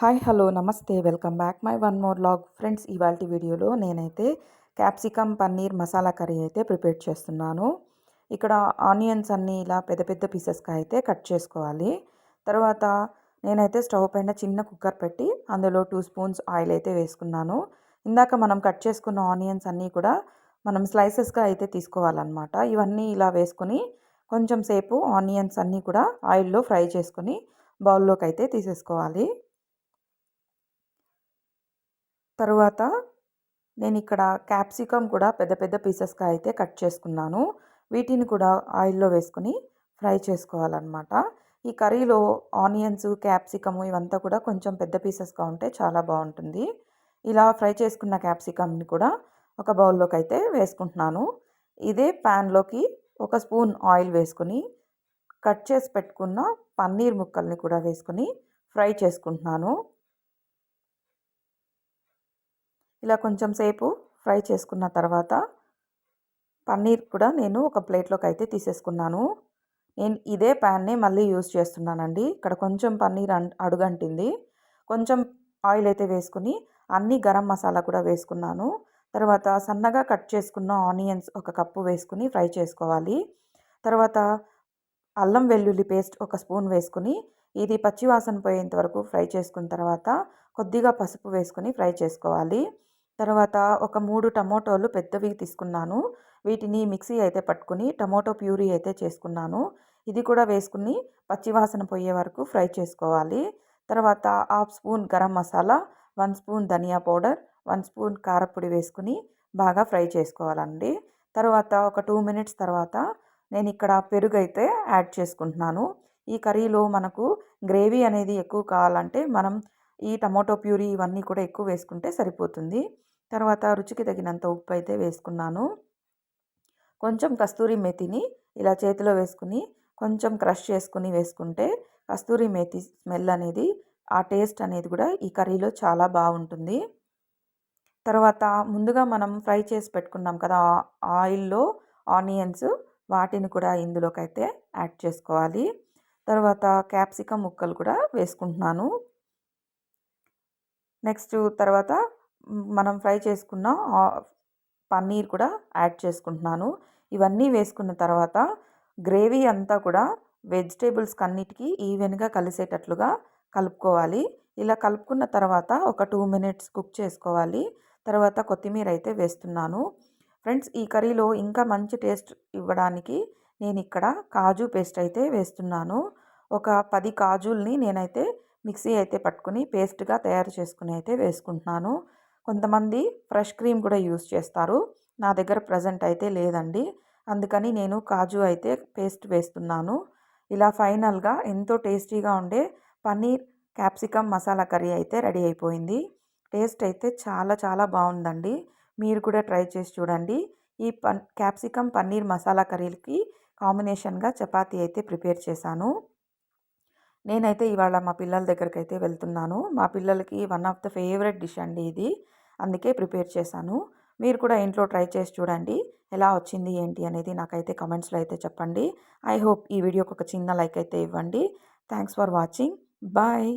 Hi hello నమస్తే. Welcome back my one more log. Friends ఇవాళ వీడియోలో నేనైతే క్యాప్సికమ్ పన్నీర్ మసాలా కర్రీ అయితే ప్రిపేర్ చేస్తున్నాను. ఇక్కడ ఆనియన్స్ అన్నీ ఇలా పెద్ద పెద్ద పీసెస్గా అయితే కట్ చేసుకోవాలి. తర్వాత నేనైతే స్టవ్ పైన చిన్న కుక్కర్ పెట్టి అందులో టూ స్పూన్స్ ఆయిల్ అయితే వేసుకున్నాను. ఇందాక మనం కట్ చేసుకున్న ఆనియన్స్ అన్నీ కూడా మనం స్లైసెస్గా అయితే తీసుకోవాలన్నమాట. ఇవన్నీ ఇలా వేసుకొని కొంచెం సేపు ఆనియన్స్ అన్నీ కూడా ఆయిల్లో ఫ్రై చేసుకొని బౌల్లోకి అయితే తీసేసుకోవాలి. తరువాత నేను ఇక్కడ క్యాప్సికమ్ కూడా పెద్ద పెద్ద పీసెస్గా అయితే కట్ చేసుకున్నాను. వీటిని కూడా ఆయిల్లో వేసుకుని ఫ్రై చేసుకోవాలన్నమాట. ఈ కర్రీలో ఆనియన్స్ క్యాప్సికమ్ ఇవంతా కూడా కొంచెం పెద్ద పీసెస్గా ఉంటే చాలా బాగుంటుంది. ఇలా ఫ్రై చేసుకున్న క్యాప్సికమ్ని కూడా ఒక బౌల్లోకి అయితే వేసుకుంటున్నాను. ఇదే ప్యాన్లోకి ఒక స్పూన్ ఆయిల్ వేసుకుని కట్ చేసి పెట్టుకున్న పన్నీర్ ముక్కల్ని కూడా వేసుకుని ఫ్రై చేసుకుంటున్నాను. ఇలా కొంచెం సేపు ఫ్రై చేసుకున్న తర్వాత పన్నీర్ కూడా నేను ఒక ప్లేట్లోకి అయితే తీసేసుకున్నాను. నేను ఇదే ప్యాన్ని మళ్ళీ యూజ్ చేస్తున్నానండి. ఇక్కడ కొంచెం పన్నీర్ అడుగంటింది. కొంచెం ఆయిల్ అయితే వేసుకుని అన్ని గరం మసాలా కూడా వేసుకున్నాను. తర్వాత సన్నగా కట్ చేసుకున్న ఆనియన్స్ ఒక కప్పు వేసుకుని ఫ్రై చేసుకోవాలి. తర్వాత అల్లం వెల్లుల్లి పేస్ట్ ఒక స్పూన్ వేసుకుని ఇది పచ్చివాసన పోయేంత వరకు ఫ్రై చేసుకున్న తర్వాత కొద్దిగా పసుపు వేసుకుని ఫ్రై చేసుకోవాలి. తర్వాత ఒక మూడు టమోటోలు పెద్దవి తీసుకున్నాను. వీటిని మిక్సీ అయితే పట్టుకుని టమోటో ప్యూరీ అయితే చేసుకున్నాను. ఇది కూడా వేసుకుని పచ్చివాసన పోయే వరకు ఫ్రై చేసుకోవాలి. తర్వాత half spoon garam masala one spoon dhaniya powder one spoon కారపొడి వేసుకుని బాగా ఫ్రై చేసుకోవాలండి. తర్వాత ఒక టూ మినిట్స్ తర్వాత నేను ఇక్కడ పెరుగు అయితే యాడ్ చేసుకుంటున్నాను. ఈ కర్రీలో మనకు గ్రేవీ అనేది ఎక్కువ కావాలంటే మనం ఈ టమోటో ప్యూరీ ఇవన్నీ కూడా ఎక్కువ వేసుకుంటే సరిపోతుంది. తర్వాత రుచికి తగినంత ఉప్పు అయితే వేసుకున్నాను. కొంచెం కస్తూరి మేతిని ఇలా చేతిలో వేసుకుని కొంచెం క్రష్ చేసుకుని వేసుకుంటే కస్తూరి మేతి స్మెల్ అనేది ఆ టేస్ట్ అనేది కూడా ఈ కర్రీలో చాలా బాగుంటుంది. తర్వాత ముందుగా మనం ఫ్రై చేసి పెట్టుకున్నాం కదా ఆయిల్లో ఆనియన్స్ వాటిని కూడా ఇందులోకి అయితే యాడ్ చేసుకోవాలి. తర్వాత క్యాప్సికమ్ ముక్కలు కూడా వేసుకుంటున్నాను. నెక్స్ట్ తర్వాత మనం ఫ్రై చేసుకున్న పన్నీర్ కూడా యాడ్ చేసుకుంటున్నాను. ఇవన్నీ వేసుకున్న తర్వాత గ్రేవీ అంతా కూడా వెజిటేబుల్స్ అన్నిటికీ ఈవెన్గా కలిసేటట్లుగా కలుపుకోవాలి. ఇలా కలుపుకున్న తర్వాత ఒక టూ మినిట్స్ కుక్ చేసుకోవాలి. తర్వాత కొత్తిమీర అయితే వేస్తున్నాను. ఫ్రెండ్స్ ఈ కర్రీలో ఇంకా మంచి టేస్ట్ ఇవ్వడానికి నేను ఇక్కడ కాజు పేస్ట్ అయితే వేస్తున్నాను. ఒక పది కాజుల్ని నేనైతే మిక్సీ అయితే పట్టుకుని పేస్ట్గా తయారు చేసుకుని అయితే వేసుకుంటున్నాను. కొంతమంది ఫ్రెష్ క్రీమ్ కూడా యూస్ చేస్తారు. నా దగ్గర ప్రజెంట్ అయితే లేదండి. అందుకని నేను కాజు అయితే పేస్ట్ వేస్తున్నాను. ఇలా ఫైనల్గా ఎంతో టేస్టీగా ఉండే పన్నీర్ క్యాప్సికమ్ మసాలా కర్రీ అయితే రెడీ అయిపోయింది. టేస్ట్ అయితే చాలా చాలా బాగుందండి. మీరు కూడా ట్రై చేసి చూడండి. ఈ పన్ క్యాప్సికమ్ పన్నీర్ మసాలా కర్రీకి కాంబినేషన్గా చపాతీ అయితే ప్రిపేర్ చేశాను. నేనైతే ఇవాళ మా పిల్లల దగ్గరికి అయితే వెళ్తున్నాను. మా పిల్లలకి one of the favourite dish అండి ఇది. అందుకే ప్రిపేర్ చేశాను. మీరు కూడా ఇంట్లో ట్రై చేసి చూడండి. ఎలా వచ్చింది ఏంటి అనేది నాకైతే కమెంట్స్లో అయితే చెప్పండి. ఐ హోప్ ఈ వీడియోకి ఒక చిన్న లైక్ అయితే ఇవ్వండి. Thanks for watching. బాయ్.